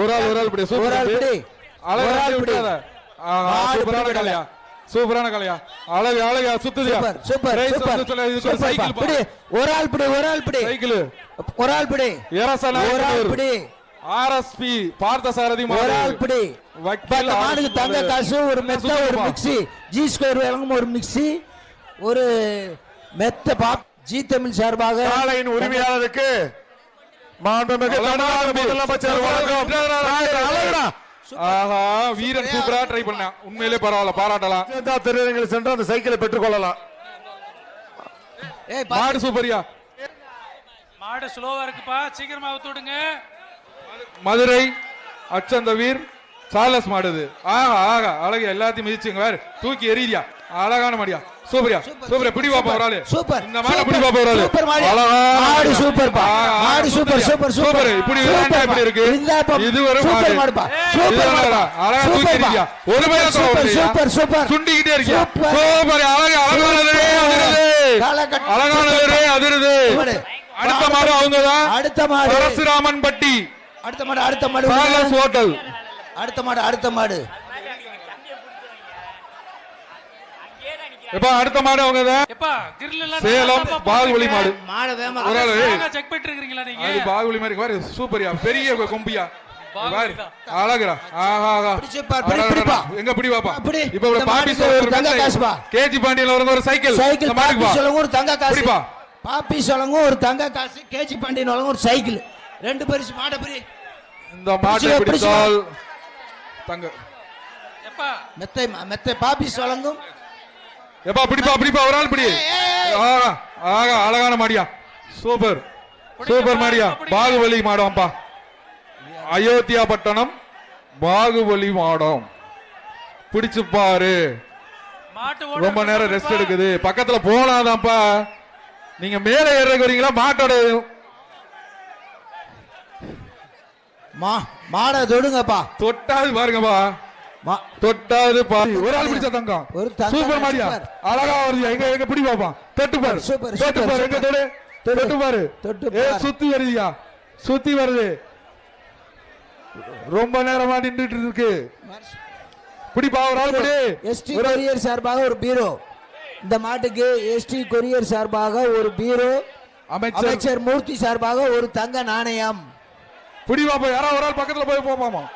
ஒரு ஆள் ஒரு ஆள் இப்படி ஒரு ஆள் இப்படி. அழகா ஆள் ஆடு சூப்பரான கலையா? சூப்பரான கலையா? அழகு அழகு சுத்துதியா சூப்பர் சூப்பர் சைக்கிள் பிடி ஒரு ஆள் பிடி ஒரு ஆள் பிடி சைக்கிள். ஒரு ஆள் பிடி ஏரசனா ஒரு ஆள் பிடி ஆர்எஸ்பி பார்த்த சாரதி ஒரு ஆள் பிடி மாடுக்கு தங்க காசு ஒரு மெத்த ஒரு. மிக்ஸி ஜி ஸ்கொயர் வழங்கும் ஒரு மிக்ஸி ஒரு மெத்த பாப் ஜி தமிழ் சார்பாக உரிமையாளருக்கு மாண்புமிகு தமிழ்நாடு முதலமைச்சர் வழங்கும். அழகுடா. ஆஹா வீரன் சூப்பரா ட்ரை பண்ணான். உண்மையிலே பரவாயில்ல பாராட்டலாம். திருநெல்வேலி சென்று அந்த சைக்கிளை பெற்றுக் கொள்ளலாம் ஏய் பா- மாடு சூப்பரியா? மாடு ஸ்லோவா இருக்குப்பா. சீக்கிரமா அவுத்து விடுங்க. மதுரை அச்சந்த வீர் சார்லஸ் மாடுது ஆஹா ஆஹா அழகு. எல்லாத்தையும் மிதிச்சுங்க வேற. தூக்கி எறியா அழகான மாடியா? சூப்பரியா சூப்பர் பிடி பாப்பா ஒரு ஆளு சூப்பர் இந்த மாடு சூப்பர், பிடி பாப்பா ஒரு ஆளு சூப்பர் மாடு. சூப்பர் பா மாடு சூப்பர் சூப்பர் சூப்பர் இப்படி பா. இப்படி இருக்கு. இது ஒரு சூப்பர் மாடு பா சூப்பர் ஒரு மாடு மாடா? பா. அழகா சூப்பர் தூக்கி பா. எறியா. ஒரு பையன் சூப்பர்? சூப்பர் சூப்பர் சுண்டிக்கிட்டே இருக்கியா சூப்பர். அழகு அழகானது அதிருது அழகானது அதிருது. அடுத்த மாடு அவங்கதான் அடுத்த மாடு பரசுராமன் பட்டி அடுத்த மாடு அடுத்த மாடு ஹோட்டல் அடுத்த மாடு அடுத்த மாடு எப்ப அடுத்த மாடு அவங்கதான் எப்பா கிரில் எல்லாம் சேலம் பாகுபலி மாடு. மாடு வேமா ஒரு ஆளு செக் பண்ணிட்டு இருக்கீங்களா நீங்க? அது பாகுபலி மாதிரி பாரு சூப்பரியா. பெரிய கொம்பியா. பாரு. அழகுடா. ஆஹா ஆஹா. எங்க பிடி பாப்பா பிடி. இப்ப ஒரு பாப்பி தங்க காசுப்பா. KG cycle. சைக்கிள். பாப்பி. சொல்லுங்க ஒரு தங்க காசு. பிடிப்பா. பாப்பி சொல்லுங்க ஒரு தங்க காசு. கேஜி பாண்டியன் வழங்க ஒரு சைக்கிள். ரெண்டு பரிசு மாடை பிரி. இந்த மாட்டை பிடித்தால் தங்க. எப்பா? மெத்தை மா- மெத்தை பாப்பி எப்பா பிடிப்பா பிடிப்பா ஒரு ஆள் பிடி. ஆஹா ஆஹா அழகான மாடியா. சூப்பர். சூப்பர் மாடியா. பாகுபலி மாடம்ப்பா. அயோத்தியா பட்டணம் பாகுபலி மாடம். பிடிச்சு பாரு. மாட்டு ஓட ரொம்ப நேரம் ரெஸ்ட் எடுக்குது. பக்கத்துல போனாதான்ப்பா நீங்க மேல ஏறதுக்கு வரீங்களா மாட்டோட மா மாடை தொடுங்கப்பா. தொட்டாது பாருங்கப்பா. மா- தொட்டாது பாரு ஒரு ஆள் பிடிச்ச தங்கம். ஒரு சூப்பர் மாடியா. அழகா வருது. எங்க எங்க பிடி பாப்பா? தொட்டு பாரு. சூப்பர், தொட்டு பாரு. எங்க தொடு? தொடு. தொட்டு பாரு. தொட்டு. சுத்தி வருதுயா? சுத்தி வருது. ரொம்ப நேரமா நின்றுட்டு இருக்கு. பிடிப்பா ஒரு ஆள் பிடி. எஸ்டி கொரியர் சார்பாக ஒரு பீரோ. இந்த மாட்டுக்கு எஸ்டி கொரியர் சார்பாக ஒரு பீரோ. அமைச்சர். அமைச்சர் மூர்த்தி சார்பாக ஒரு தங்க நாணயம். பிடி பாப்பா யாரோ ஒரு ஆள் பக்கத்துல போய் போமாமா?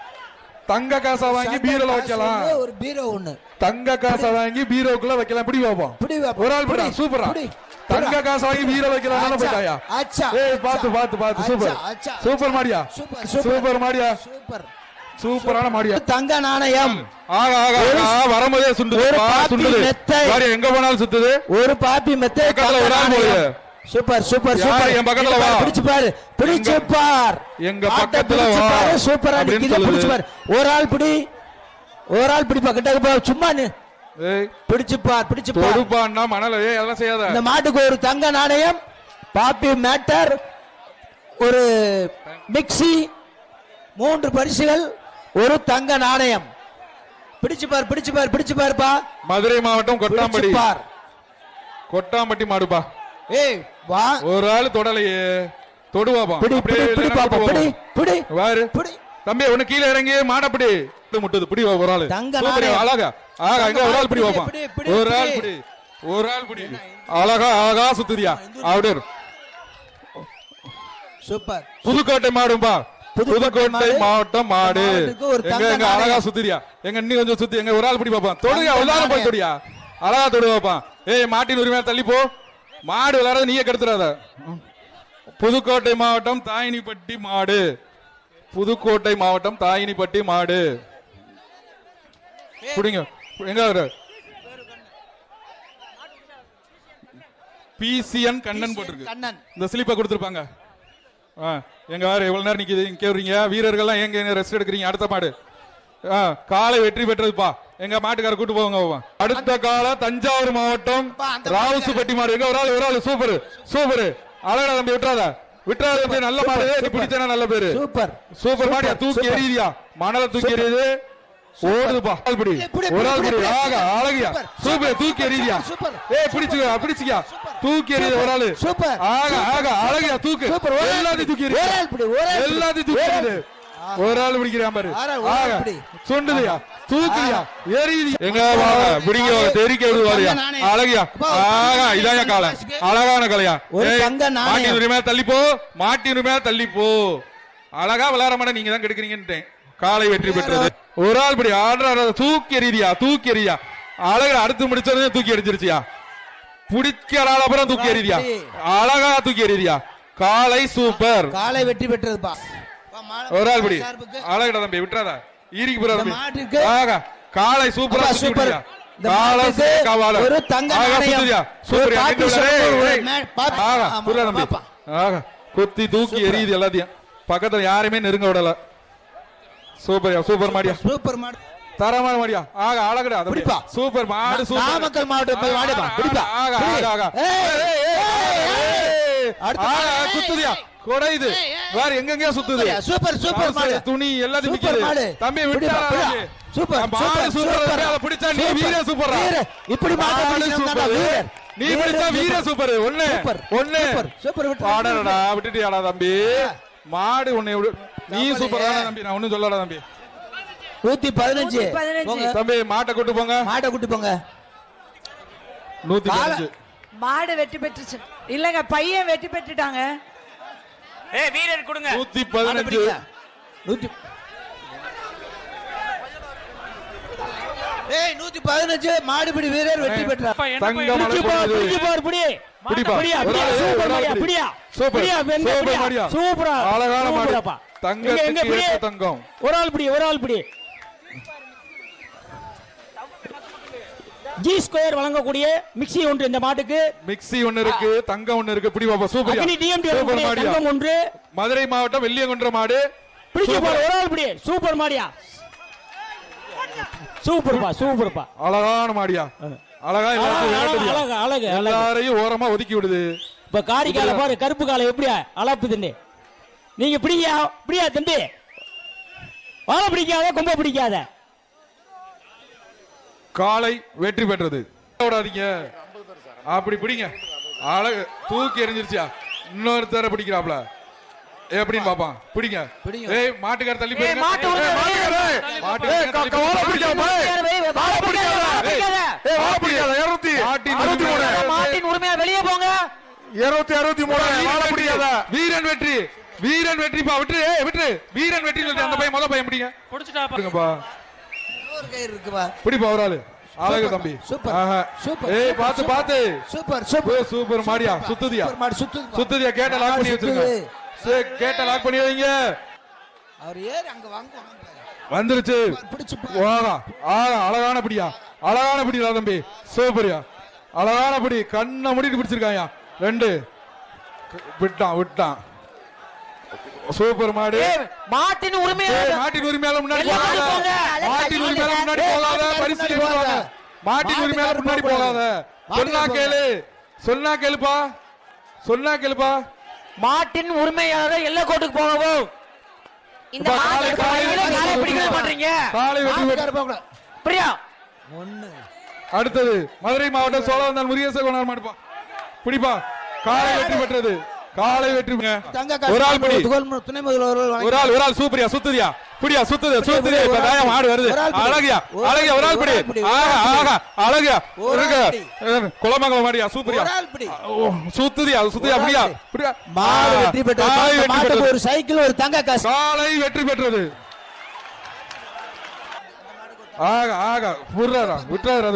தங்க காசை வாங்கி பீரோல வைக்கலாம். ஒரு பீரோ ஒண்ணு. தங்க காசை வாங்கி பீரோக்குள்ள வைக்கலாம். பிடி பாப்போம் பிடி பாப்பா. ஒரு ஆள் பிடி சூப்பரா. தங்க காசை வாங்கி பீரோ வைக்கலாம். போயிட்டாயா? அச்சா, ஏய் பாத்து பாத்து பாத்து சூப்பர். சூப்பர் மாடியா? Super super. மாடியா? சூப்பர். சூப்பரான மாடியா? தங்க நாணயம். ஆக ஆக வரும்போதே சுண்டுது. சுண்டுது. எங்க போனாலும் சுத்துது? ஒரு பாப்பி மெத்தை ஒரு ஆள். போகுது. Super super super. என் பக்கத்துல வா. பிடிச்சு பாரு பிடிச்சு பார் எங்க பக்கத்துல வா. பாரு சூப்பரா நிக்குது. பிடிச்சு பாரு ஒரு ஆள் பிடி ஒரு ஆள் பிடி பக்கத்துல போ சும்மா நீ பிடிச்சு பார் பிடிச்சு பார் தொடுப்பான்னா மணல ஏய் அதெல்லாம் செய்யாத. இந்த மாட்டுக்கு ஒரு தங்க நாணயம் பாப்பி மேட்டர் ஒரு மிக்ஸி மூன்று பரிசுகள் ஒரு தங்க நாணயம். பிடிச்சு பார் பிடிச்சு பார் பிடிச்சு பாருப்பா மதுரை மாவட்டம் கொட்டாம்பட்டி. பார் கொட்டாம்பட்டி மாடுப்பா. ஏய் வா. ஒரு ஆள் தொடலையே. தொடுவாப்பா பிடி பிடி பிடி பாப்பா பிடி பிடி. வாரு. பிடி. தம்பி ஒண்ணு கீழ இறங்கி மாடப்பிடி முட்டுது. பிடி ஒரு ஆளு. அழகா. ஆகா இங்க ஒரு ஆள் பிடி பிடி, வாப்பா. பிடி, பிடி, ஒரு ஆள் பிடி. பிடி. ஒரு ஆள் பிடி. அழகா அழகா சுத்துதியா? அப்படியே. சூப்பர். புதுக்கோட்டை மாடும்பா புதுக்கோட்டை மாடு. மாவட்டம் மாடு. ஒரு எங்க அழகா. சுத்துறியா எங்க இன்னும் கொஞ்சம் சுத்தி. எங்க ஒரு ஆள் பிடி பாப்பா தொடுங்க தங்க எல்லாரும் போய். தொடியா அழகா தொடு பாப்பா ஏய் மாட்டின் உரிமையா தள்ளி போ மாடு விளையாட நீயே கெடுத்துறாத புதுக்கோட்டை மாவட்டம் தாயினிப்பட்டி மாடு. புதுக்கோட்டை மாவட்டம் தாயினிப்பட்டி மாடு. புடிங்க எங்க பிசிஎன் கண்ணன் போட்டிருக்கு. இந்த ஸ்லிப்பை கொடுத்துருப்பாங்க. எங்க வேற எவ்வளவு நேரம் நிக்குது? இங்க கேக்குறீங்க. வீரர்கள்லாம் எங்க ரெஸ்ட் எடுக்கிறீங்க? அடுத்த மாடு. காலை வெற்றி பெற்றதுப்பா. எங்க மாட்டுக்கார கூட்டு போவாங்க. அடுத்த கால தஞ்சாவூர் மாவட்டம் ராவுசுப்பட்டி மாடு எங்க ஒரு ஆள் ஒரு ஆள் சூப்பர் சூப்பர். அழகா தம்பி விட்டுறாத. விட்டுறாத தம்பி நல்ல மாடு. நீ பிடிச்சனா நல்ல பேரு. சூப்பர். சூப்பர் மாடியா தூக்கி. எறியுதியா மணல தூக்கி எறியுது. ஓடுதுப்பா. ஆள் பிடி பிடி, ஒரு ஆள் பிடி, ஆக அழகியா. சூப்பர், தூக்கி சூப்பர். ஏய் பிடிச்சுக்க பிடிச்சுக்கியா தூக்கி எறியுது ஒரு ஆளு. சூப்பர். ஆக ஆக அழகியா தூக்கு. எல்லாத்தையும் தூக்கி பிடி. எல்லாத்தையும் தூக்கி எறியுது. ஒரு ஆள் பிடிக்கிறான் பாரு. ஆள். சுண்டுதியா? தூக்குதியா எரியுது எங்க வாங்க? பிடிங்க தெரிக்க விடுவாரியா. அழகியா? ஆகா இதாயா காலை. அழகான கலையா. மாட்டின் உரிமையா தள்ளி போ. மாட்டின் உரிமையா தள்ளி போ. அழகா விளையாட மாட்டேன் நீங்க தான் கெடுக்கிறீங்கன்ட்டேன். காலை வெற்றி பெற்றது. ஒரு ஆள் படி ஆடுற தூக்கி எறியா தூக்கி எறியா? அழகா அடுத்து முடிச்சதே தூக்கி எரிஞ்சிருச்சியா பிடிக்கிறாள் அப்புறம் தூக்கி எறியா அழகா தூக்கி எறியா காலை சூப்பர். காலை வெற்றி பெற்றதுப்பா. ஒரு ஆள் படி. அழகடா தம்பி விட்டுறாதா. ஈரிக்கு போற ஆகா காலை சூப்பரா சூப்பர். ஒரு தங்க குத்தி தூக்கி எரியுது எல்லாத்தையும். பக்கத்துல யாருமே நெருங்க விடல. சூப்பர்யா சூப்பர் மாடியா? சூப்பர் மாடு. தரமான மாடியா? ஆகா அழகுடா. பிடிப்பா. சூப்பர் மாடு சூப்பர். நாமக்கல் மாவட்டம் பிடிப்பா. ஆகா. ஆகா ஆகா. ஏய், குடையுது வேற எங்கெங்க சுத்துது சூப்பர் சூப்பர் மாடு துணி எல்லாத்தையும் விக்குது. தம்பி விட்டா. சூப்பர் மாடு சூப்பர் அதை பிடிச்சா நீ. வீர சூப்பரா. வீர. இப்படி மாடு சூப்பர். வீரர். நீ பிடிச்சா வீர சூப்பர். ஒண்ணு சூப்பர். ஒண்ணு சூப்பர். சூப்பர் விட்டு. பாடடா விட்டுட்டியாடா தம்பி மாடு உன்னை விடு நீ. சூப்பர் தானே தம்பி நான் ஒண்ணும் சொல்லடா தம்பி நூத்தி பதினஞ்சு. தம்பி மாட்டை கூட்டு போங்க மாட்டை கூட்டி போங்க நூத்தி மாடு வெற்றி பெற்றுச்சு இல்லங்க பையன் வெற்றி பெற்றுட்டாங்க ஏய் வீரர் கொடுங்க. நூத்தி பதினஞ்சு. நூத்தி ஏய் நூத்தி பதினஞ்சு. மாடுபிடி வீரர் வெற்றி பெற்றார். அப்பா, என்ன தங்க பையன்? மலை பொழுது. பிடி. பிடிப்பா. பிடியா, ஒரு பிடியா, ஆளு, சூப்பர். அழகான மாடு. தங்கம். ஒரு ஆள் பிடி ஒரு ஆள் பிடி. ஜி ஸ்கொயர் வழங்கக்கூடிய மிக்ஸி ஒன்று இந்த மாட்டுக்கு. மிக்ஸி ஒண்ணு இருக்கு தங்கம் ஒண்ணு இருக்கு. பிடி பாப்பா சூப்பர் அக்னி டிஎம்டி சூப்பர் மாடியா? தங்கம் ஒன்று. மதுரை மாவட்டம் வெள்ளியங்குன்ற மாடு. சூப்பர். போற ஒரு ஆள் பிடி. சூப்பர் மாடியா? சூப்பர்ப்பா சூப்பர்ப்பா. அழகான மாடியா? அழகா அழகு. அழகு. எல்லாரையும் ஓரமா ஒதுக்கி விடுது. இப்ப காரி காலை பாரு கருப்பு காலை எப்படியா? அலப்பு தம்பி நீங்க பிடியா பிடியா தம்பி? வாழை பிடிக்காத கொம்ப பிடிக்காத. காலை வெற்றி பெற்றது. விடாதீங்க. அப்படி பிடிங்க. அழகு. தூக்கி எறிஞ்சிருச்சியா? இன்னொருத்தர பிடிக்கிறாப்ல. எப்படின்னு பாப்பான் பிடிங்க. ஏய் மாட்டுக்கார தள்ளி போயிருங்க. மாட்டு. மாட்டுக்கார. பிடிக்காம. வாழை பிடிக்காத. ஏய், வாழை பிடிக்காத, இருநூத்தி மாட்டின் உரிமையா வெளியே போங்க. இருநூத்தி அறுபத்தி மூணு. வாழை வீரன் பிடிக்காத. வெற்றி. வீரன் வெற்றி. வீரன் வெற்றிப்பா விட்டு வீரன் வெற்றி அந்த பையன் முத பையன் பிடிங்க. புடிச்சுட்டாப்பா. ஒரு கயிறு இருக்குப்பா பிடிப்பா ஒரு ஆளு. அழகு தம்பி. சூப்பர். சூப்பர். ஏய். பாத்து பாத்து சூப்பர். சூப்பர். சூப்பர் மாடியா? சுத்துதியா? மாடு. சுத்துது சுத்துதியா? கேட்ட லாக் பண்ணி வச்சிருங்க சரி, கேட்ட லாக் பண்ணி வைங்க. அவர் ஏறி அங்க வாங்க வாங்க. வந்துருச்சு. வாடா ஆகா அழகான பிடியா? அழகான பிடியா தம்பி. சூப்பரியா. அழகான பிடி. கண்ணை முடிட்டு பிடிச்சிருக்காயா? ரெண்டு. விட்டான் விட்டான். சூப்பர் மாடு. மாட்டின் உரிமையா ஏய், மாட்டின் உரிமையால முன்னாடி போகாத. மாட்டின் உரிமையால முன்னாடி போகாத. பரிசு. போகாத. மாட்டின் மாட்டுக்காரர் முன்னாடி போகாத. சொன்னா கேளு. சொன்னா கேளுப்பா. சொன்னா கேளுப்பா. மாட்டின் உரிமையாளர் எல்லை கோட்டுக்கு போகவும். இந்த காலை- காலை. பிடிக்கவே மாட்டீங்க. காலை கூடாது. பிரியா. ஒண்ணு. அடுத்தது மதுரை மாவட்டம் சோழவந்தான் முருகேச கொண்டார் மாடுப்பா. பிடிப்பா. காலை வெற்றி பெற்றது காலை வெற்றி தங்க ஒரு ஆள் காசு துணை முதல்வர் ஒரு ஆள் ஒரு ஆள் சூப்பரியா சுத்துதியா பிடியா சுத்துது சுத்துதியா இப்ப தாயா மாடு வருது. அழகியா அழகியா ஒரு ஆள் பிடி பிடி. ஆகா அழகியா இருக்க. குளமங்கலம் மாடியா சூப்பரியா சுத்துதியா சுத்துதியா மாடு வெற்றி பெற்றது ஒரு சைக்கிள் ஒரு தங்க காசு காலை வெற்றி பெற்றது ஆக ஆக விட்டுறாரா விட்டுறாரா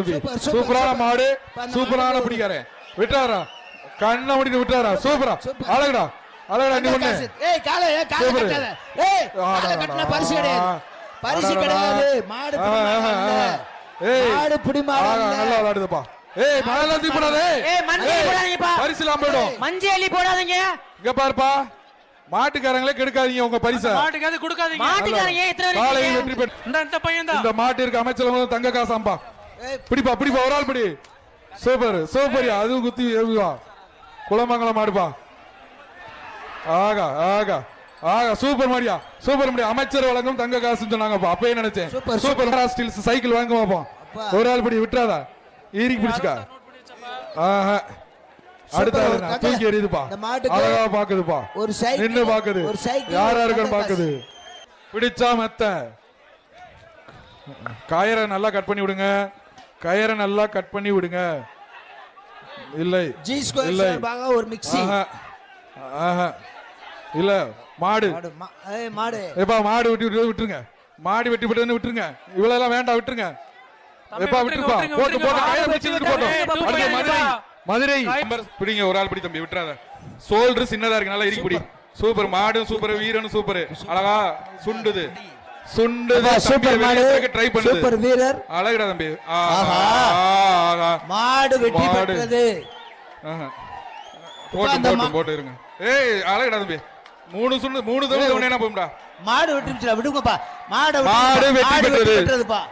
சூப்பரான சூப்பர். மாடு சூப்பரான பிடிக்காரன் விட்டாரா கண்ணை முடிட்டு விட்டாரா? சூப்பரா. சூப்பர். அழகுடா. அழகுடா நீ ஒண்ணு. ஏய் காலை ஏய் காலை. கட்டாத. ஏய் காலை கட்டின பரிசு கிடையாது. பரிசு கிடையாது. மாடு. ஏய் மாடு பிடி மாடு. நல்லா விளையாடுதுப்பா. ஏய் மழை தூக்கி போடாதே. ஏய், மஞ்சள் போடாதீங்கப்பா. பரிசு இல்லாம போயிடும். மஞ்சள் அள்ளி போடாதீங்க. இங்க பாருப்பா. மாட்டுக்காரங்களே கெடுக்காதீங்க உங்க பரிசை. மாட்டுக்கு அது கொடுக்காதீங்க. மாட்டுக்காரங்க இத்தனை காலை வெற்றி பெற்று இந்த இந்த பையன் தான் இந்த மாட்டிற்கு அமைச்சர் தங்க காசாம்பா ஏய், பிடிப்பா பிடிப்பா ஒரு ஆள் பிடி. சூப்பர் சூப்பர்யா. அது குத்தி எவ்வளோ குளமங்கலம் மாடுப்பா ஆகா ஆகா ஆகா சூப்பர் மாடியா சூப்பர் மாடியா. அமைச்சர் வழங்கும் தங்க காசுன்னு சொன்னாங்கப்பா. அப்பயே நினைச்சேன். சூப்பர், ஸ்டீல்ஸ் சைக்கிள் வாங்க பார்ப்போம் அப்பா. ஒரு ஆள் பிடி விட்டுறாதா? ஈரிக்கு பிடிச்சுக்கா. ஆஹா. அடுத்த. தூக்கி எறியுதுப்பா. அழகா பாக்குதுப்பா. ஒரு சைக்கிள் நின்னு பாக்குது. யாரா தங்க பாக்குது. பிடிச்சா மெத்த. கயரை நல்லா கட் பண்ணி விடுங்க. கயரை நல்லா கட் பண்ணி விடுங்க. இல்லை ஜி ஸ்கொயர் இல்லை. ஒரு மிக்ஸி ஆஹா ஆஹா. இல்ல மாடு. மாடு மா- ஏய், மாடு. எப்பா மாடு வெட்டி விட்டு விட்டுருங்க. மாடு வெட்டி விட்டுன்னு விட்டுருங்க. இவ்வளவு எல்லாம் வேண்டாம் விட்டுருங்க. எப்பா விட்டுருப்பா? போட்டு போட்டு விட்டுருங்க. கையில பிடிச்சு இழுத்து போட்டோம் அடுத்து மதுரை. மதுரை. நம்பர் பிடிங்க ஒரு ஆள் பிடி தம்பி விட்டுறாத. சோல்டர் சின்னதா இருக்கு நல்லா இறுக்கி பிடி. சூப்பர் மாடும் சூப்பர் வீரனும் சூப்பர். அழகா சுண்டுது. சூப்பர் மாடு ட்ரை பண்ணுது. சூப்பர் வீரர். அழகுடா தம்பி. மாடு வெற்றி. பெற்றது. போட்டு போட்டு போட்டு இருங்க. ஏய் அழகுடா தம்பி. மூணு சுண்டு மூணு தடவை என்ன போகும்டா? மாடு வெற்றி விடுங்கப்பா. மாடு மாடு வெற்றி. பெற்றதுப்பா.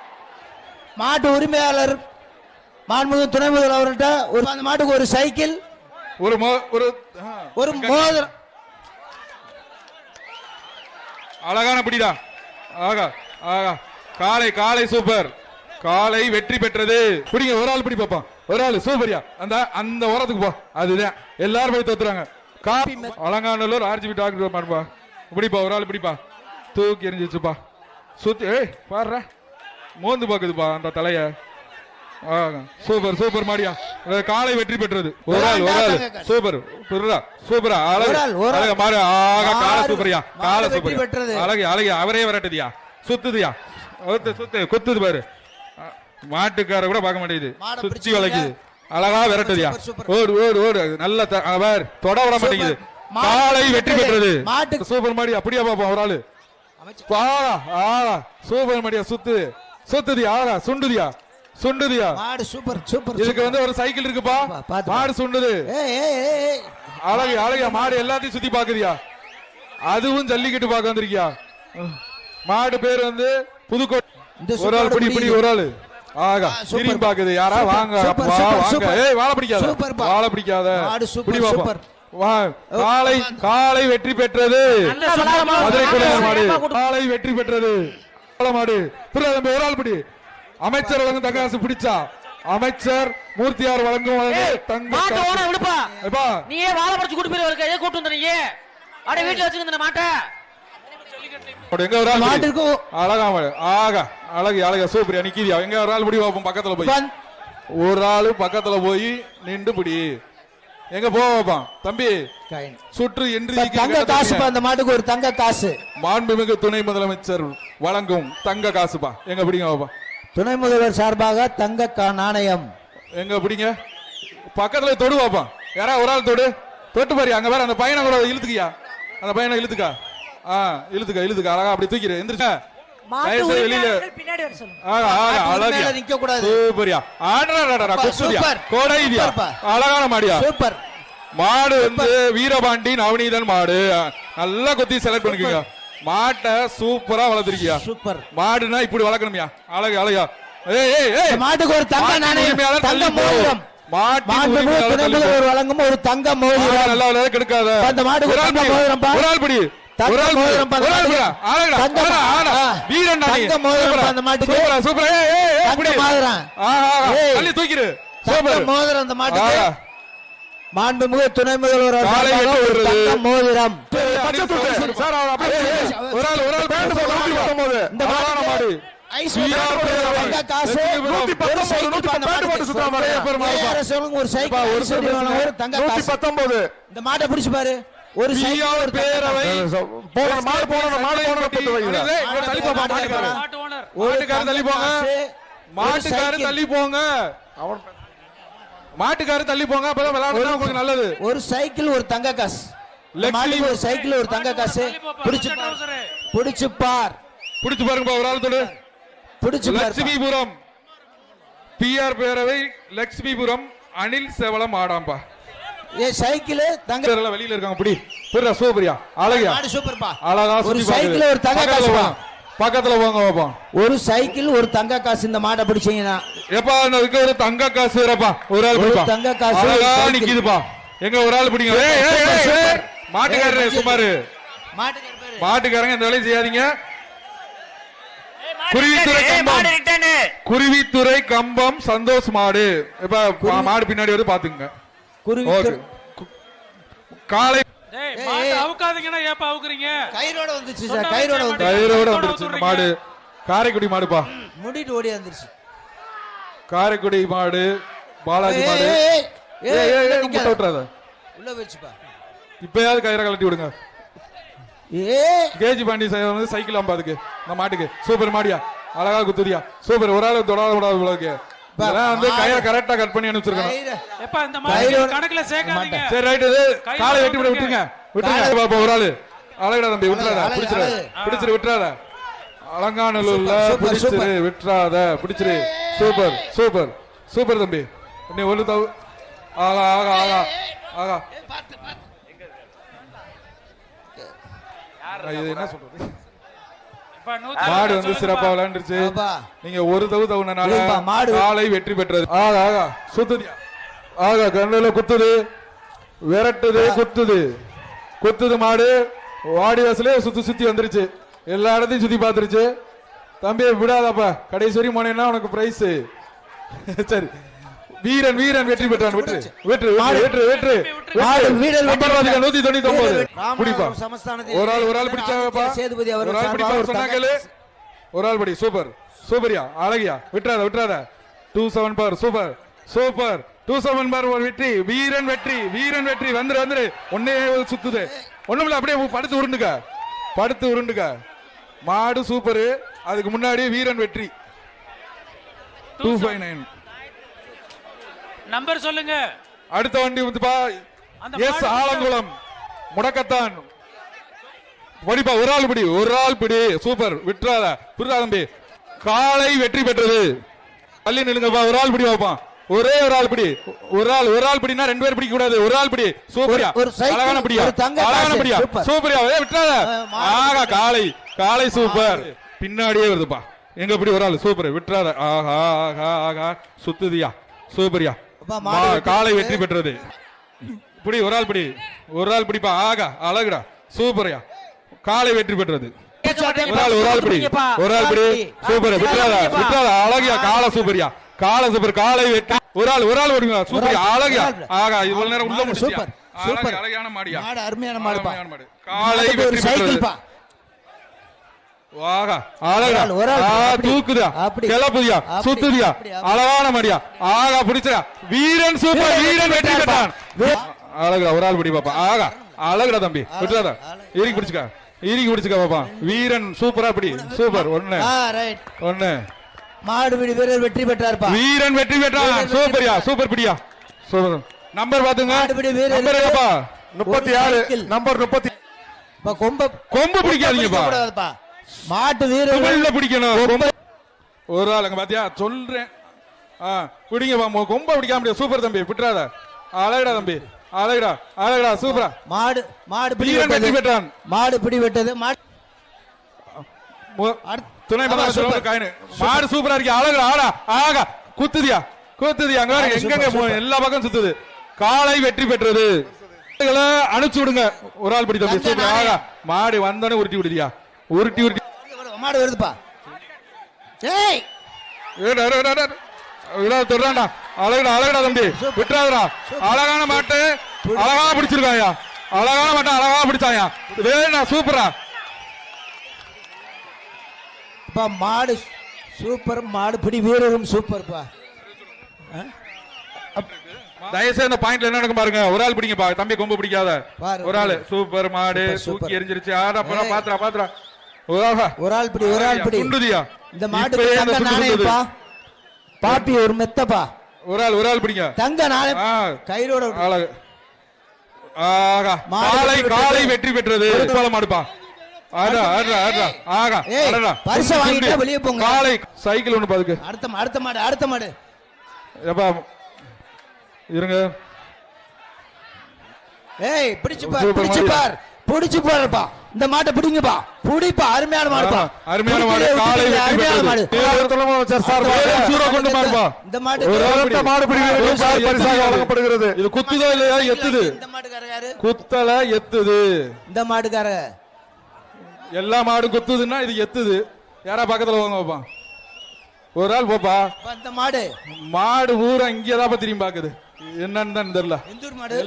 மாட்டு உரிமையாளர் மாண்புமிகு துணை முதல்வர் அவர்கிட்ட ஒரு அந்த மாட்டுக்கு ஒரு சைக்கிள் ஒரு ஒரு. ஒரு மோதிரம். அழகான பிடிடா. ஆகா ஆகா. காலை காலை சூப்பர். காலை வெற்றி பெற்றது. பிடிங்க ஒரு ஆள் பிடி பாப்போம் ஒரு ஆள் சூப்பரியா. அந்த அந்த ஓரத்துக்கு போ. அதுதான். எல்லாரும் போய் தோத்துறாங்க. காபி அலங்காநல்லூர் ஆர்ஜிபி டாக்டர் மாடுப்பா பிடிப்பா. ஒரு ஆள் பிடிப்பா. தூக்கி எரிஞ்சிச்சுப்பா சுத்தி ஏய் பாடுற. மோந்து பாக்குதுப்பா அந்த தலையை. சூப்பர் சூப்பர் மாடியா. காலை வெற்றி பெற்றது. ஒரு ஆள் ஒரு ஆள் சூப்பர் புரியுதா சூப்பரா அழகு. ஆள், ஆள். அழகு மாடு ஆகா காலை சூப்பரியா? காலை சூப்பர். அழகு அழகு. அவரே விரட்டுதியா? சுத்துதியா? சுத்து சுத்து குத்துது பாரு. மாட்டுக்கார கூட பார்க்க மாட்டேங்குது. மாடை சுத்தி. வளைக்குது. அழகா விரட்டுதியா. ஓடு ஓடு ஓடு. நல்ல அவர் தொட விட மாட்டேங்குது. மாடு காலை வெற்றி பெற்றது. மாட்டுக்கு- சூப்பர் மாடி அப்படியா பாப்பா ஒரு ஆளு. சூப்பர் மாடியா சுத்து. சுத்துதியா ஆடா சுண்டுதியா? சுண்டுதியா? மாடு சூப்பர் சூப்பர் இதுக்கு வந்து ஒரு சைக்கிள் இருக்குப்பா. மாடு சுண்டுது. ஏய் ஏய் ஏய், ஏய். அழகு அழகியா மாடு எல்லாத்தையும் சுத்தி பாக்குதியா? அதுவும் ஜல்லிக்கட்டு பார்க்க வந்திருக்கியா? மாடு பேர் வந்து புதுக்கோட்டை ஒரு ஆள் பிடி பிடி. ஒரு ஆளு. ஆகா. திரும்பி பாக்குது. யாரா? வாங்க வாங்க. ஏய் வாழை பிடிக்காத. சூப்பர் பா. வாழை பிடிக்காத. மாடு சூப்பர், பிடி பாப்பா. சூப்பர். வா காலை காலை வெற்றி பெற்றது. மதுரை மாடு. காலை வெற்றி பெற்றது. மாடு. புரியா தம்பி ஒரு ஆள் பிடி. அமைச்சர் வழங்கும் தங்க காசு பிடிச்சா? அமைச்சர் மூர்த்தியார் வழங்கும் தங்க காசு. விடுப்பா. நீயே வாழை பறிச்சு கூட்டு போயிருக்க எதை கூட்டு வந்த நீ அட வீட்டுல வச்சுக்கிற மாட்டை. எங்க ஒரு ஆள். மாட்டுக்கு அழகா மாடு ஆகா அழகு அழகா சூப்பரியா நிக்கிதியா எங்க ஒரு ஆள் பிடி பார்ப்போம் பக்கத்துல போய். ஒரு ஆளு பக்கத்துல போய் நின்று பிடி. எங்க போ வைப்பான் தம்பி. சுற்று என்று தங்க காசுப்பா அந்த மாட்டுக்கு ஒரு தங்க காசு. மாண்புமிகு துணை முதலமைச்சர் வழங்கும் தங்க காசுப்பா எங்க பிடிங்க பாப்பா துணை முதல்வர் சார்பாக தங்க நாணயம். எங்க பிடிங்க? பக்கத்துல தொடு பாப்பா. யாரா ஒரு ஆள் தொடு. தொட்டு பாரு அங்க வேற அந்த பையனை கூட இழுத்துக்கியா? அந்த பையனை இழுத்துக்கா? ஆ இழுத்துக்கா இழுத்துக்கா. அழகா அப்படி தூக்கிடு. எந்திரிச்சா. அழகான மாடியா. சூப்பர். மாடு வந்து வீரபாண்டி நவநீதன் மாடு. நல்லா கொத்தி செலக்ட் பண்ணிக்கோங்க. மாட்டை சூப்பரா வளர்த்திருக்கியா? சூப்பர். மாடுனா இப்படி வளர்க்கணும்யா? அழகு அழகா. மாட்டுக்கு ஒரு தங்க நாணயம் தங்க. மோதிரம். முதல்வர் வழங்கும் ஒரு தங்க மோதிரம். நல்லா விளையாட கெடுக்காத. அந்த மாட்டுக்கு ஒரு தங்க. மோதிரம். ஒரு ஆள் பிடி. ஒரு. மோதிரம் அந்த ஒரு. மாட்டுக்கு. மாண்புமிகு துணை முதல்வர் மோதிரம். இந்த மாட்டை பிடிச்சு பாரு. ஒரு பேரவை. போன மாடு போன மாடு போன தள்ளி போப்பா, மாட்டுக்காரன். தள்ளி போங்க. காசு, சைக்கிள். தள்ளி போங்க அப்பதான் விளையாடுறது உங்களுக்கு நல்லது. ஒரு சைக்கிள் ஒரு தங்க காசு. மாட்டுக்கு ஒரு சைக்கிள் ஒரு தங்க காசு. பிடிச்சு. பிடிச்சு பார். பிடிச்சு பாருங்க ஒரு ஆள் தொடு. பிடிச்சு பார் லட்சுமிபுரம். பிஆர் பேரவை லட்சுமிபுரம் அனில் செவலம் ஆடாம்பா. ஏ சைக்கிள் தங்க வெளியில இருக்காங்க பிடி. புரியா சூப்பரியா? அழகியா? மாடு சூப்பர்ப்பா. அழகா ஒரு சைக்கிள். ஒரு தங்க போங்க. பக்கத்துல போங்க பாப்போம் ஒரு சைக்கிள் ஒரு தங்க காசு இந்த மாடை பிடிச்சீங்கன்னா. எப்பா அதுக்கு ஒரு தங்க காசு வேறப்பா. ஒரு ஆள் பிடிப்பா. தங்க காசு, அழகா. நிக்குதுப்பா. எங்க ஒரு ஆள் பிடிங்க. மாட்டுக்காரரு சுமாரு மாட்டுக்காரங்க இந்த வேலையை செய்யாதீங்க. குருவித்துறை கம்பம். குருவித்துறை கம்பம் சந்தோஷ் மாடு. இப்ப மாடு பின்னாடி வந்து பாத்துங்க காலை டேய். அவுக்காதீங்கன்னா ஏப்பா அவுக்குறீங்க? கயிறோட வந்துச்சு சார் கயிறோட வந்து கயிறோட வந்துருச்சு. மாடு. காரைக்குடி மாடுப்பா. முடிட்டு ஓடி வந்துருச்சு. காரைக்குடி மாடு பாலாஜி மாடு. ஏய், ஏய், ஏய். முட்டை விட்டுறாத. உள்ள வச்சுப்பா இப்பயாவது கயிறை கழட்டி விடுங்க. ஏய். கேஜி பாண்டி சை- வந்து சைக்கிள் அம்பா அதுக்கு இந்த மாட்டுக்கு. சூப்பர் மாடியா? அழகா குத்துதியா சூப்பர். ஒரு ஆள் தொடாத விடாத விடாது இதெல்லாம் வந்து கயிறை கரெக்டா கட் பண்ணி எப்பா மாதிரி கணக்குல சேர்க்காதீங்க. சரி ரைட் இது காலை வெட்டி விட விட்டுருங்க. விட்டுருங்க. விட்டுருங்க பாப்பா ஒரு ஆளு. அழகடா தம்பி விட்டுறாத பிடிச்சிரு. பிடிச்சிரு விட்டுறாத. அலங்காநல்லூர்ல சூப்பர், சூப்பர், பிடிச்சிரு சூப்பர். விட்டுறாத பிடிச்சிரு. சூப்பர் சூப்பர் சூப்பர் தம்பி. நீ தவு ஆகா ஆகா ஆகா ஆகா. இது என்ன சொல்றது? மாடு வந்து. சிறப்பா விளையாண்டுருச்சு. நீங்க ஒரு தவு தவுனால இல்லப்பா, மாடு. காலை வெற்றி பெற்றது. ஆகா ஆகா சுத்துதியா ஆகா கண்ணுல குத்துது. விரட்டுது குத்துது. குத்துது மாடு. வாடி வாசலே சுத்தி சுத்தி வந்துருச்சு. எல்லா இடத்தையும் சுத்தி பார்த்துருச்சு. தம்பி விடாதப்பா. கடைசி வரையும் போனேன்னா உனக்கு பிரைஸ் சரி. வீரன் வீரன் வெற்றி பெற்றான் வெற்றி வெற்றி வெற்றி வெற்றி. நூத்தி தொண்ணூத்தி ஒன்பது ஒரு ஆள் ஒரு ஆள் பிடிச்சாங்கப்பா. சேதுபதி அவர் ஒரு ஆள் பிடிப்பா ஒரு சொன்னா தங்க- கேளு ஒரு ஆள் படி. சூப்பர். சூப்பரியா. அழகியா. விட்டுறாத விட்டுறாத. Two seven four super. Super. Two seven four ஒரு வெற்றி. வீரன் வெற்றி. வீரன் வெற்றி. வந்துரு வந்துரு. ஒன்னே சுத்துது. ஒண்ணுமில்ல அப்படியே படுத்து உருண்டுக்க. படுத்து உருண்டுக்க. மாடு சூப்பர். அதுக்கு முன்னாடி வீரன் வெற்றி. டூ ஃபைவ் நைன் நம்பர் சொல்லுங்க. அடுத்த வண்டி வந்துப்பா எஸ் ஆலங்குளம். முடக்கத்தான். படிப்பா ஒரு ஆள் பிடி ஒரு ஆள் பிடி. சூப்பர். விட்டுறாத. புரிதா தம்பி. காலை வெற்றி பெற்றது. தள்ளி நில்லுங்கப்பா ஒரு ஆள் பிடி வைப்பான் ஒரே ஒரு ஆள் பிடி. ஒரு ஆள் ஒரு ஆள் பிடினா ரெண்டு பேர் பிடிக்க கூடாது ஒரு ஆள் பிடி. சூப்பரியா. ஒரு சைக்கிள், அழகான பிடியா. ஒரு தங்க அழகான பிடியா. சூப்பர். சூப்பரியா. ஏ மாடு ஆகா காலை. காலை சூப்பர். பின்னாடியே வருதுப்பா. எங்க பிடி ஒரு ஆள்? சூப்பர். விட்டுறாத. ஆஹா ஆஹா ஆஹா சுத்துதியா. சூப்பரியா. காலை பெற்றது. வெற்றி பெற்றது. பிடி ஒரு ஆள் பிடி. ஒரு ஆள் பிடிப்பா. ஆகா அழகுடா. சூப்பர்யா காலை வெற்றி பெற்றது. ஒரு ஆள் ஒரு ஆள் பிடி. ஒரு ஆள் பிடி. சூப்பர் விட்டுறாதா விட்டுறாதா. அழகியா காலை சூப்பர்யா காலை சூப்பர் காலை வெற்றி. ஒரு ஆள் ஒரு ஆள் ஓடுங்க சூப்பர் அழகியா. ஆகா இவ்வளவு நேரம் உள்ள சூப்பர், சூப்பர். அழகான மாடியா அருமையான மாடு. காலை வெற்றி பெற்றது. சுத்துதியா. அழகான மடியா. ஆகா பிடிச்சா வீரன் சூப்பர் வீரன் வெற்றி பெற்றான். அழகுடா ஒரு ஆள் பிடி பாப்பா. ஆகா. அழகுடா தம்பி. விட்டுறாதா. இறுக்கி பிடிச்சுக்க. இறுக்கி பிடிச்சுக்க பாப்பா. வீரன் சூப்பரா பிடி. சூப்பர் ஒண்ணு. ஆ ரைட் ஒண்ணு. மாடு பிடி வீரர் வெற்றி பெற்றார்ப்பா. வீரன் வெற்றி வெற்றி சூப்பர்யா சூப்பர் பிடியா. சூப்பர் நம்பர் பாத்துங்க மாடுபிடி நம்பர் முப்பத்தி ஆறு. நம்பர் முப்பத்தி கொம்ப. கொம்பு பிடிக்காதீங்கப்பா. மாட்டு வீரர் தமிழ்ல பிடிக்கணும். ஒரு ஆளுங்க பாத்தியா? சொல்றேன். ஆ பிடிங்கப்பா மொ- கொம்ப பிடிக்காம முடியாது. சூப்பர் தம்பி விட்டுறாத. அழகுடா தம்பி. அழகுடா அழகுடா சூப்பரா. மாடு மாடு பிடி பெற்றான் மாடு பிடி வெட்டது. மாடு துணை. காயினு. மாடு சூப்பரா இருக்கு. அழகுடா ஆடா ஆகா. குத்துதியா குத்துதியா. அங்க போ- எல்லா பக்கம் சுத்துது. காலை வெற்றி பெற்றது. அனுப்பிச்சு விடுங்க. ஒரு ஆள் பிடி தம்பி. சூப்பர். ஆகா. மாடு வந்தோடனே உருட்டி விடுதியா? உருட்டி உருட்டி. மாடு வருதுப்பா. ஏய். விடா. அழகுடா அழகுடா தம்பி. விட்டுறாதடா. அழகான மாட்டு அழகா பிடிச்சிருக்காயா அழகான மாட்டை அழகா பிடிச்சாயா வேணா சூப்பரா மாடு சூப்பர் மாடு பிடி வீரரும் சூப்பர்ப்பா. தயவுசெய்து இந்த பாயிண்ட்ல என்ன நடக்கும் பாருங்க. ஒரு ஆள் பிடிங்கப்பா. தம்பி கொம்பு பிடிக்காத. ஒரு ஆளு. சூப்பர் மாடு. தூக்கி எரிஞ்சிருச்சு. ஆடா. பாத்துறா பாத்துறா ஒரு ஆள் பிடி ஒரு ஆள் பிடி. இந்த இந்த தங்க. நாணயம்ப்பா பாப்பி ஒரு மெத்தப்பா. ஒரு ஆள் ஒரு ஆள் பிடிங்க. தங்க ஆ. கயிறோட ஆகா. மாடு காலை வெற்றி காலை பெற்றது. வெற்றி பெற்றது சோழ மாடுப்பா. வெளியே போங்க. காலை சைக்கிள் ஒண்ணு பாதுக்கு. அடுத்த அடுத்த மாடு அடுத்த மாடு. எப்பா? இருங்க. ஏய் பிடிச்சு பார் பிடிச்சு மாடு. பார். பிடிச்சு பாருப்பா இந்த மாட்டை பிடிங்கப்பா. புடிப்பா. அருமையான மாடுப்பா அருமையான மாடு, காலை அருமையான மாடு. முதலமைச்சர் சார்பாக சூரா கொண்டு பாருப்பா இந்த மாடு மாடுபிடி வீரர்களுக்கு எத்துது. பரிசாக வழங்கப்படுகிறது. இது குத்துதோ இல்லையா எத்துது இந்த மாட்டுக்கார யாரு? குத்தல எத்துது. இந்த மாட்டுக்கார எல்லா மாடும் குத்துதுன்னா இது எத்துது. யாரா பக்கத்துல வாங்க பாப்பா? ஒரு ஆள் போப்பா. இந்த மாடு. மாடு ஊரா இங்கதான் திரும்பி பாக்குது. என்னன்னு தான் தெரியல. எந்தூர் மாடு?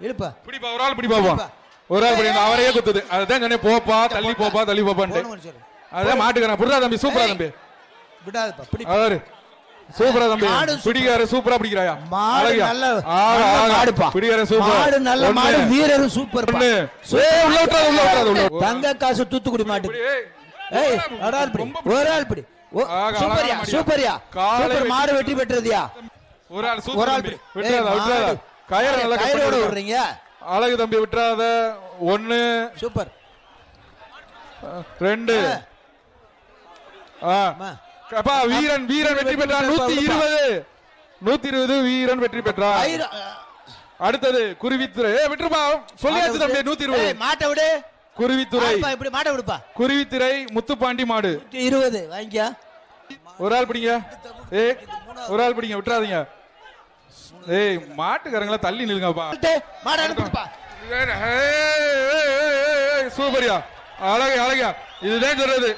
இழுப்பா. பிடிப்பா ஒரு ஆள் பிடி பாப்போம் ஒரு ஆள் படி அவரையே குத்துது. அதுதான் சொன்னேன் போப்பா தள்ளி போப்பா தள்ளி போப்பான்ட்டு. அதான் மாட்டுக்கிறேன் புரியா தம்பி சூப்பரா தம்பி. விடாதப்பா அவரு. சூப்பரா தம்பி. பிடிக்காரு சூப்பரா. பிடிக்கிறாயா? மாடு. நல்ல. மாடுப்பா. பிடிக்காரு சூப்பர். மாடு நல்ல. மாடு வீரரும் சூப்பர். ஏய், உள்ள விட்டுறாத, உள்ள விட்டுறாத, உள்ள. தங்க காசு தூத்துக்குடி மாட்டு ஏய். ஒரு ஆள் பிடி. ஒரு ஆள் பிடி. சூப்பர்யா சூப்பர்யா. சூப்பர் மாடு வெட்டி பெற்றதுயா? ஒரு ஆள் ஒரு சூப்பர் ஆள் தம்பி. பிடி. விட்டுறாத விட்டுறாத. கயிறு நல்லா பண்ணி விடுறீங்க? அழகு தம்பி விட்டுறாத. ஒண்ணு. சூப்பர் ரெண்டு. அப்பா வீரன் வீரன் வெற்றி பெற்றார். நூத்தி இருபது. நூத்தி இருபது வீரன் வெற்றி கயிறு அடுத்தது குருவித்துறை. ஏ விட்டுருப்பா. சொல்லியாச்சு தம்பி நூத்தி இருபது. மாட்டை விடு. குருவித்துறை. இப்படி மாட்டை விடுப்பா. குருவித்துறை முத்துப்பாண்டி மாடு. இருபது. வாங்கிக்க. ஒரு ஆள் பிடிங்க. ஏய் ஒரு ஆள் பிடிங்க. விட்டுறாதீங்க. ஏய் மாட்டுக்காரங்களா தள்ளி நில்லுங்கப்பா. மாடை அனுப்பிடுப்பா சூப்பரியா. அழகு அழகா. இதுதான் சொல்றது.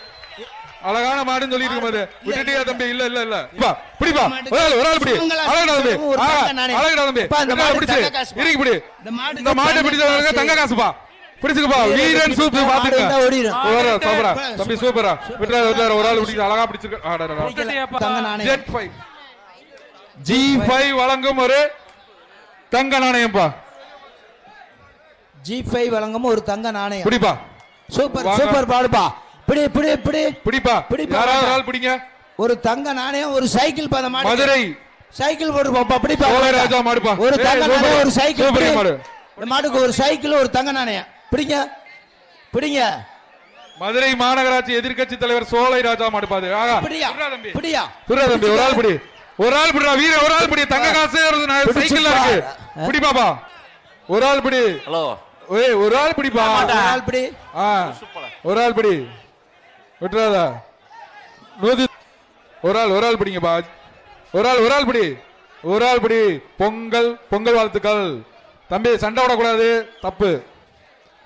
அழகான மாடுன்னு சொல்லி இருக்கும் விட்டுட்டியா தம்பி? இல்ல. இல்ல இல்ல பிடிப்பா. ஒரு ஆள் ஒரு ஆள் பிடி. அழகடா தம்பி. அழகுடா தம்பி. பிடிச்சு. இருக்கு பிடி. இந்த மாடு மாட்டை பிடிச்சவங்க. தங்க காசுப்பா பிடிச்சுக்கப்பா. வீரன் சூப்பர் பாத்துக்க. சூப்பரா. தம்பி சூப்பரா. விட்டுறாத ஒரு ஆள் பிடிச்சு அழகா பிடிச்சிருக்க ஜெட் ஃபைவ் ஜி ஃபைவ் வழங்கும் ஒரு தங்க நாணயம்ப்பா ஜி ஃபைவ் வழங்கும் ஒரு தங்க நாணயம். பிடிப்பா. சூப்பர். சூப்பர் பாடுப்பா. பிடி பிடி பிடி. பிடிப்பா. பிடிப்பா. யாராவது ஆள் பிடிங்க. ஒரு தங்க நாணயம் ஒரு சைக்கிள் பா அந்த மாடு மதுரை. சைக்கிள் போட்டு பாப்பா பிடிப்பா சோழராஜா மாடுப்பா. ஒரு தங்க. நாணயம் ஒரு சைக்கிள் பிடி. மாடு. மாடுக்கு ஒரு சைக்கிள் ஒரு தங்க நாணயம். பிடிங்க. பிடிங்க. மதுரை மாநகராட்சி எதிர்க்கட்சி தலைவர் சோலை ராஜா மாடுப்பாது பிடியா பிடியா. ஒரு ஆள் பிடி. ஒரு ஆள் பிடிடா வீர ஒரு ஆள் பிடி. தங்க காசு சைக்கிள்ல. இருக்கு. பிடி பாப்பா. ஒரு ஆள் பிடி. ஹலோ. ஏய் ஒரு ஆள் பிடிப்பா. ஒரு ஆள் பிடி. ஆ. ஒரு ஆள் பிடி. விட்டுறாதா. நூத்தி ஒரு ஆள் ஒரு ஆள் பிடிங்கப்பா. ஒரு ஆள் ஒரு ஆள் பிடி. ஒரு ஆள் பிடி. பொங்கல் பொங்கல் வாழ்த்துக்கள். தம்பி சண்டை விடக்கூடாது. தப்பு.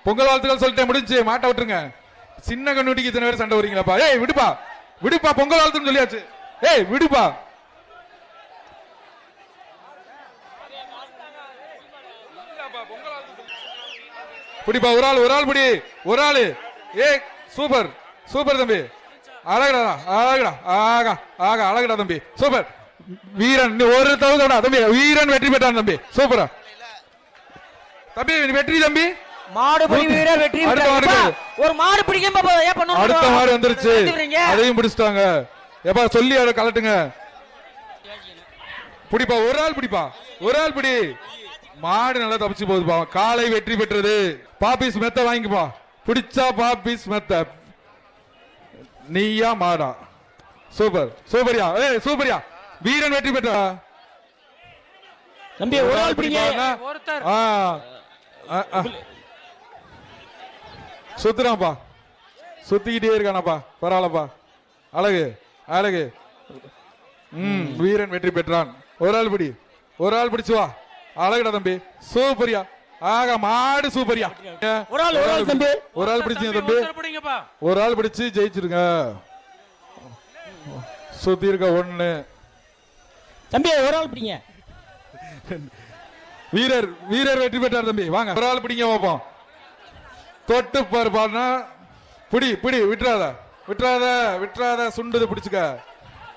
பொங்கல் வாழ்த்துக்கள் சொல்லிட்டேன் முடிஞ்சு. மாட்ட விட்டுருங்க. சின்ன கண்ணுட்டிக்கு இத்தனை பேர் சண்டை வரீங்களாப்பா ஏய் விடுப்பா. விடுப்பா பொங்கல் வாழ்த்துன்னு சொல்லியாச்சு. ஏய் விடுப்பா. பிடிப்பா ஒரு ஆள் ஒரு ஆள் பிடி ஒரு ஆளு. ஏய் சூப்பர் சூப்பர் தம்பி. அழகுடா அழகுடா ஆகா ஆகா அழகுடா தம்பி. சூப்பர். வீரன் ஒரு தகுதடா தம்பி வீரன் வெற்றி பெற்றான் தம்பி. சூப்பரா. தம்பி வெற்றி தம்பி. மாடு பிடி வீரர் வெற்றி ஒரு மாடு பிடிக்காம அடுத்த மாடு வந்துருச்சு. அதையும் பிடிச்சிட்டாங்க. எப்பா சொல்லி அதை கலட்டுங்க பிடிப்பா ஒரு ஆள் பிடிப்பா. ஒரு ஆள் பிடி. மாடு நல்லா தப்பிச்சு போகுதுப்பா காலை வெற்றி பெற்றது. பாப்பீஸ் மெத்த வாங்கிப்பா. பிடிச்சா பாப்பீஸ் மெத்த. நீயா மாடா. சூப்பர். சூப்பரியா. ஏய் சூப்பரியா. வீரன் வெற்றி பெற்றா தம்பி ஒரு ஆள் பிடிங்க. ஒருத்தர். ஆ, ஆ, ஆ. சுத்துறான்ப்பா. சுத்திக்கிட்டே இருக்கானப்பா. பரவாயில்லப்பா. அழகு அழகு. ம் வீரன் வெற்றி பெற்றான். ஒரு ஆள் பிடி. ஒரு ஆள் பிடிச்சு வா. அழகுடா தம்பி. சூப்பரியா. ஆக மாடு சூப்பரியா. ஒரு ஆள், ஒரு ஆள் தம்பி. ஒரு ஆள் பிடிச்சீங்க தம்பி ஒரு ஆள் பிடிச்சு ஜெயிச்சிருங்க. சுத்தி இருக்க ஒண்ணு. தம்பி ஒரு ஆள் பிடிங்க. வீரர் வீரர் வெற்றி பெற்றார் தம்பி. வாங்க. ஒரு ஆள் பிடிங்க பார்ப்போம் தொட்டு பாரு பாருனா பிடி பிடி விட்டுறாத. விட்டுறாத விட்டுறாத சுண்டுது பிடிச்சுக்க.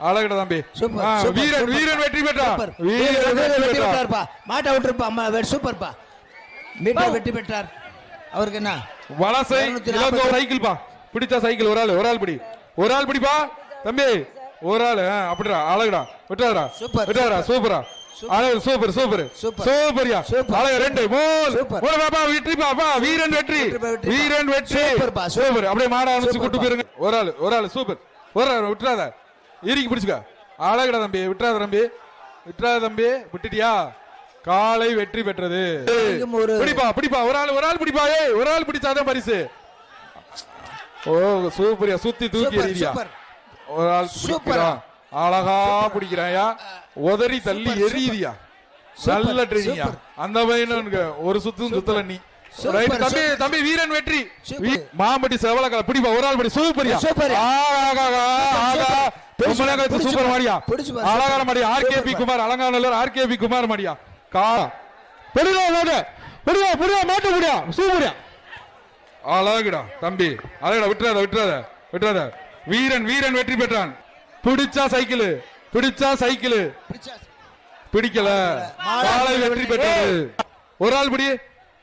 அழகுடா தம்பி. வீரன். வீரன் வெற்றி பெற்றான் சூப்பர். வீரன் வெற்றி பெற்றார்ப்பா. மாட்டை விட்டுருப்பா அம்மா சூப்பர்ப்பா. மீட்டர் வெற்றி பெற்றார். அவருக்கு என்ன? வலசை 240. இளங்கோ சைக்கிள் பா பிடிச்ச சைக்கிள் ஒரு ஆள் ஒரு ஆள் பிடி. ஒரு ஆள் பிடிப்பா? தம்பி ஒரு ஆள் அப்படிடா அழகுடா. விட்டுறாதடா. சூப்பர், விட்டுறாதா சூப்பரா. அழகு சூப்பர் சூப்பர். சூப்பர். சூப்பரியா. சூப்பர். அழகு ரெண்டு மூணு. ஒரு பாப்பா வெற்றி பாப்பா. வீரன் வெற்றி. வீரன் வெற்றி. சூப்பர். அப்படியே மாட அனுப்பிச்சு. கூட்டு போயிருங்க. ஒரு ஆள் ஒரு ஆள் சூப்பர். ஒரு ஆள் விட்டுறாத. இறுக்கி பிடிச்சுக்க. அழகுடா தம்பி விட்டுறாத தம்பி. விட்டுறாத தம்பி விட்டுட்டியா? காலை வெற்றி பெற்றது. பிடிப்பா பிடிப்பா. ஒரு ஆள் ஒரு ஆள் பிடிப்பா. ஏய் ஒரு ஆள் பிடிச்சாதான் பரிசு. ஓ சூப்பரியா. சுத்தி தூக்கி சூப்பர், எறியா. சூப்பர். ஒரு ஆள் சூப்பரா. அழகா பிடிக்கிறாயா? உதறி தள்ளி எரியுதியா நல்ல ட்ரெயினியா சூப்பர். அந்த பையனுக்கு ஒரு சுத்தும் சுத்தல நீ. சூப்பர், தம்பி சூப்பர். தம்பி வீரன் வெற்றி. சூப்பர். மாம்பட்டி செவலக்கல. பிடிப்பா ஒரு ஆள் படி. சூப்பரியா. ஆகா, ஆகா, பிடிச்சு சூப்பர் பாரு. மாடியா. அழகான மாடியா ஆர்கேபி குமார் அலங்காநல்லூர் ஆர்கேபி குமார் மாடியா கா பெருடா பெருடா பெருடா மாட்டு முடியா? சூப்பரியா அழகுடா தம்பி. அழகுடா விட்டுறாத விட்டுறாத விட்டுறாத. வீரன் வீரன் வெற்றி பெற்றான். பிடிச்சா சைக்கிள் பிடிச்சா சைக்கிள். பிடிக்கல. காலை வெற்றி பெற்றது. ஒரு ஆள் பிடி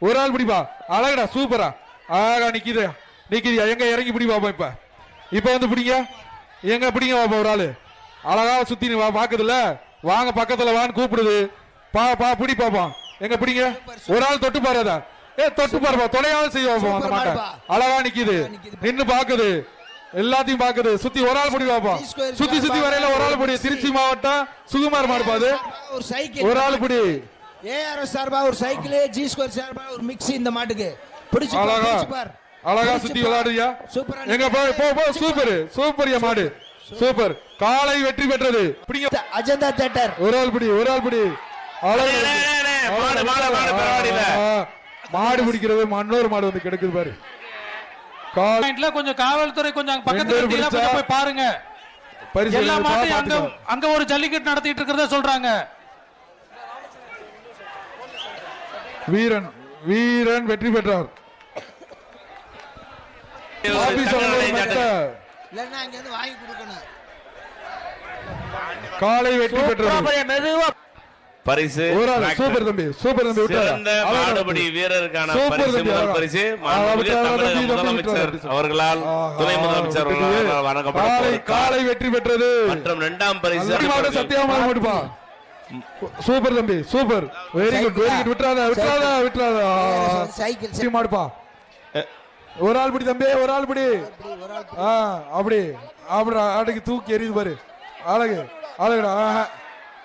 ஒரு ஆள் பிடிப்பா. அழகுடா சூப்பரா. அழகா நிக்குது நிக்குது எங்க இறங்கி பிடி பாப்பா இப்ப? இப்ப வந்து பிடிங்க. எங்க பிடிங்க பாப்பா ஒரு ஆளு. அழகா சுத்தி நீ வா பாக்குதுல வாங்க பக்கத்துல வான்னு கூப்பிடுது. பா பா பிடி பாப்போம். எங்க பிடிங்க? ஒரு ஆள் தொட்டு பாருதா ஏ தொட்டு பாருப்பா தொலையாவது செய்ய பாப்போம் அந்த மாட்டை. அழகா நிக்குது. நின்னு பாக்குது. எல்லாத்தையும் பாக்குது. சுத்தி ஒரு ஆள் பிடி பாப்போம். சுத்தி சுத்தி வரையில ஒரு ஆள் பிடி. திருச்சி மாவட்டம் சுகுமார் மாடுப்பா அது. ஒரு சைக்கிள். ஒரு ஆள் பிடி. ஏஆர்எஸ் சார்பா ஒரு சைக்கிள் ஜி ஸ்கொயர் சார்பா ஒரு மிக்ஸி இந்த மாட்டுக்கு. பிடிச்சு பார், அழகா சுத்தி சூப்பரா எங்க போ போ போ. Super super. மாடு. சூப்பர். காலை வெற்றி பெற்றது. பிடிங்க. அஜந்தா தேட்டர் ஒரு ஆள் பிடி ஒரு ஆள் பிடி. மாடு, மாடு, மாடு, பரவாயில்ல. ஆ, மாடு பிடிக்கிறது மண்ணோர் மாடு வந்து கிடக்குது பாரு. கால் பாயிண்ட்ல கொஞ்சம் காவல்துறை கொஞ்சம் பக்கத்துல போய் பாருங்க. பரிசு எல்லா மாட்டையும். அங்க ஒரு ஜல்லிக்கட்டு நடத்திட்டு இருக்கிறதா சொல்றாங்க. வீரன் வீரன் வெற்றி பெற்றார் ஆபீஸ் தங்க அவர்கள் நாணயம் மெத்த சாட்டுங்க. இல்லன்னா அங்க இருந்து வாங்கி கொடுக்கணும். காலை வெற்றி பெற்றது. மெதுவா. பரிசு. சூப்பர் தம்பி சூப்பர் தம்பி விட்டாரா? சிறந்த மாடுபடி. வீரருக்கான பரிசு முதல் தமிழக முதலமைச்சர். அவர்களால் துணை முதலமைச்சர் விட்டுட்டு. அவர்களால் வழங்கப்பட காலை வெற்றி பெற்றது. மற்றும் இரண்டாம் பரிசு. சத்தியமாக மட்டுப்பா சூப்பர் தம்பி super. Very good very good விட்டுறாத விட்டுறாத விட்டுறாத. சைக்கிள் மாடுப்பா ஒரு ஆள் பிடி தம்பி ஒரு ஆள் பிடி. ஆ அப்படி. அப்படி அடக்கு தூக்கி எரியுது பாரு. அழகு அழகுடா ஆஹா.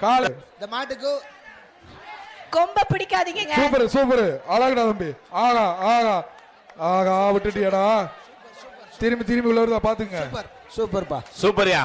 காலை. இந்த மாட்டுக்கு கொம்ப பிடிக்காதீங்க சூப்பர் சூப்பர். அழகுடா தம்பி. ஆகா ஆகா. ஆகா விட்டுட்டியாடா. திரும்பி திரும்பி உள்ள வருதா பாத்துங்க சூப்பர். சூப்பர்ப்பா. சூப்பர்யா